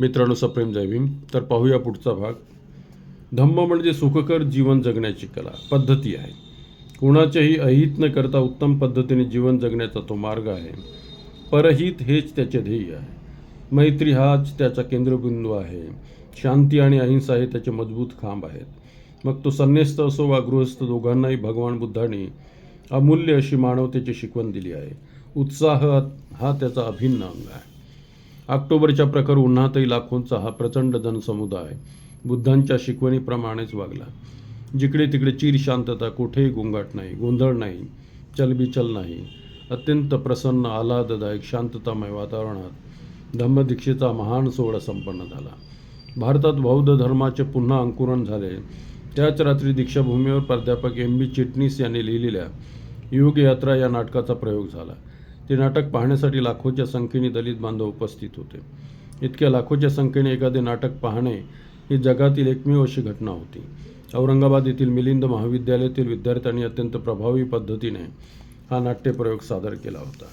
मित्रांनो सप्रेम जय तर पाहूया पुढचा भाग. धम्म म्हणजे सुखकर जीवन जगण्याची कला पद्धती आहे. कोणाचेही अहित न करता उत्तम पद्धतीने जीवन जगण्याचा तो मार्ग आहे. परहित हेच त्याचे ध्येय आहे. मैत्री हाच त्याचा केंद्रबिंदू आहे. शांती आणि अहिंसा हे त्याचे मजबूत खांब आहेत. मग तो संन्यस्त असो वा गृहस्थ दोघांनाही भगवान बुद्धाने अमूल्य अशी मानवतेची शिकवण दिली आहे. उत्साह हा त्याचा अभिन्न अंग आहे. ऑक्टोबरच्या प्रखर उन्हातही लाखोंचा हा प्रचंड जनसमुदाय बुद्धांच्या शिकवणीप्रमाणेच वागला. जिकडे तिकडे चीर शांतता कुठेही गोंगाट नाही गोंधळ नाही चलबिचल नाही अत्यंत प्रसन्न आल्हाददायक शांततामय वातावरणात धम्मदीक्षेचा महान सोहळा संपन्न झाला. भारतात बौद्ध धर्माचे पुन्हा अंकुरण झाले. त्याच रात्री दीक्षाभूमीवर प्राध्यापक एम बी चिटणीस यांनी लिहिलेल्या योगयात्रा या नाटकाचा प्रयोग झाला. ते नाटक पाहण्यासाठी लाखोच्या संख्येने दलित बांधव उपस्थित होते. इतक्या लाखोच्या संख्येने एखादे नाटक पाहणे ही जगातील एकमेव अशी घटना होती. औरंगाबाद येथील मिलिंद महाविद्यालयातील विद्यार्थ्यांनी अत्यंत प्रभावी पद्धतीने हा नाट्यप्रयोग सादर केला होता.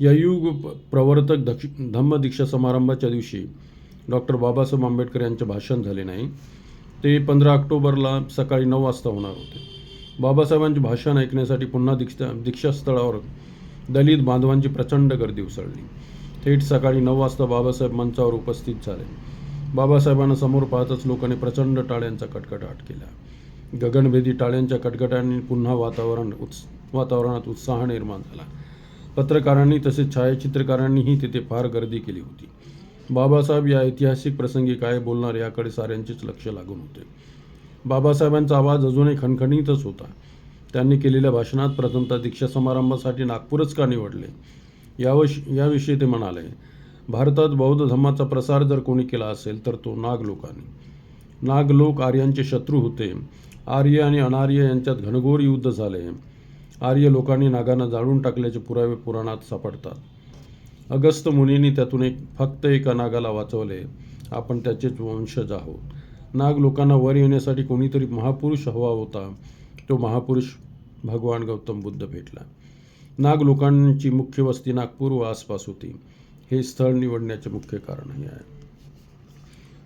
या युग प्रवर्तक दक्ष धम्मदीक्षा समारंभाच्या दिवशी डॉक्टर बाबासाहेब आंबेडकर यांचे भाषण झाले नाही. ते पंधरा ऑक्टोबरला सकाळी नऊ वाजता होणार होते. बाबासाहेबांचे भाषण ऐकण्यासाठी पुन्हा दीक्षा दीक्षास्थळावर दलित बांधवांची प्रचंड गर्दी उसळली. थेट सकाळी नऊ वाजता बाबासाहेब मंचावर उपस्थित झाले. बाबासाहेबांना समोर पाहतच लोकांनी प्रचंड टाळ्यांचा कटकटाट केला. गगनभेदी टाळ्यांच्या कटकटाने पुन्हा वातावरण उत्स वातावरणात उत्साह निर्माण झाला. पत्रकारांनी तसेच छायाचित्रकारांनीही तिथे फार गर्दी केली होती. बाबासाहेब या ऐतिहासिक प्रसंगी काय बोलणार याकडे साऱ्यांचेच लक्ष लागून होते. बाबासाहेबांचा आवाज अजूनही खणखणीतच होता. त्यांनी केलेल्या भाषणात प्रथमतः दीक्षा समारंभासाठी नागपूरच का निवडले? यावश याविषयी ते म्हणाले भारतात बौद्ध धर्माचा प्रसार जर कोणी केला असेल तर तो नाग लोकांनी नाग लोक आर्यांचे शत्रू होते. आर्य आणि अनार्य यांच्यात घनघोर युद्ध झाले. आर्य लोकांनी नागांना जाळून टाकल्याचे पुरावे पुराणात सापडतात. अगस्त मुनींनी त्यातून एक फक्त एका नागाला वाचवले. आपण त्याचेच वंशज आहोत. नाग लोकांना वर येण्यासाठी कोणीतरी महापुरुष हवा होता. तो महापुरुष भगवान गौतम बुद्ध भेटला. नाग लोकांची मुख्य वस्ती नागपूर व आसपास होती. हे स्थळ निवडण्याचे मुख्य कारणही आहे.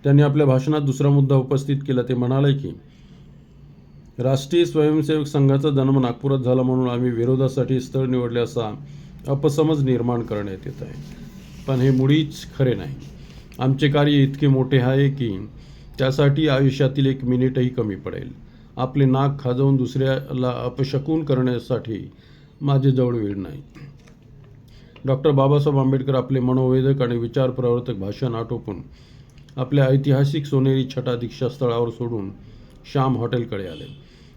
त्यांनी आपल्या भाषणात दुसरा मुद्दा उपस्थित केला. ते म्हणाले की राष्ट्रीय स्वयंसेवक संघाचा जन्म नागपुरात झाला म्हणून आम्ही विरोधासाठी स्थळ निवडले असा अपसमज निर्माण करण्यात येत आहे. पण हे मुळीच खरे नाही. आमचे कार्य इतके मोठे आहे की त्यासाठी आयुष्यातील एक मिनिटही कमी पडेल. आपले नाक खाजवून दुसऱ्याला अपशकून करण्यासाठी माझ्याजवळ वेळ नाही. डॉक्टर बाबासाहेब आंबेडकर आपले मनोवेदक आणि विचार प्रवर्तक भाषण आटोपून आपल्या ऐतिहासिक सोनेरी छटा दीक्षास्थळावर सोडून श्याम हॉटेलकडे आले.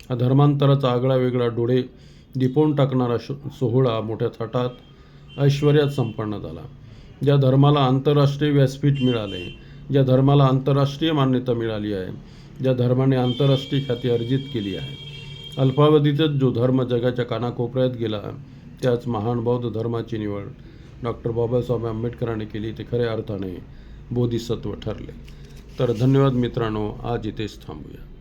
हा धर्मांतराचा आगळा वेगळा डोळे दिपवून टाकणारा शो सोहळा मोठ्या थाटात ऐश्वर्यात संपन्न झाला. ज्या धर्माला आंतरराष्ट्रीय व्यासपीठ मिळाले ज्या धर्माला आंतरराष्ट्रीय मान्यता मिळाली आहे ज्या धर्माने आंतरराष्ट्रीय ख्याती अर्जित केली आहे. अल्पावधीतच जो धर्म जगाच्या कानाकोपऱ्यात गेला त्याच महान बौद्ध धर्माची निवड डॉक्टर बाबासाहेब आंबेडकरांनी केली ते खऱ्या अर्थाने बोधिसत्व ठरले. तर धन्यवाद मित्रांनो आज इथेच थांबूया.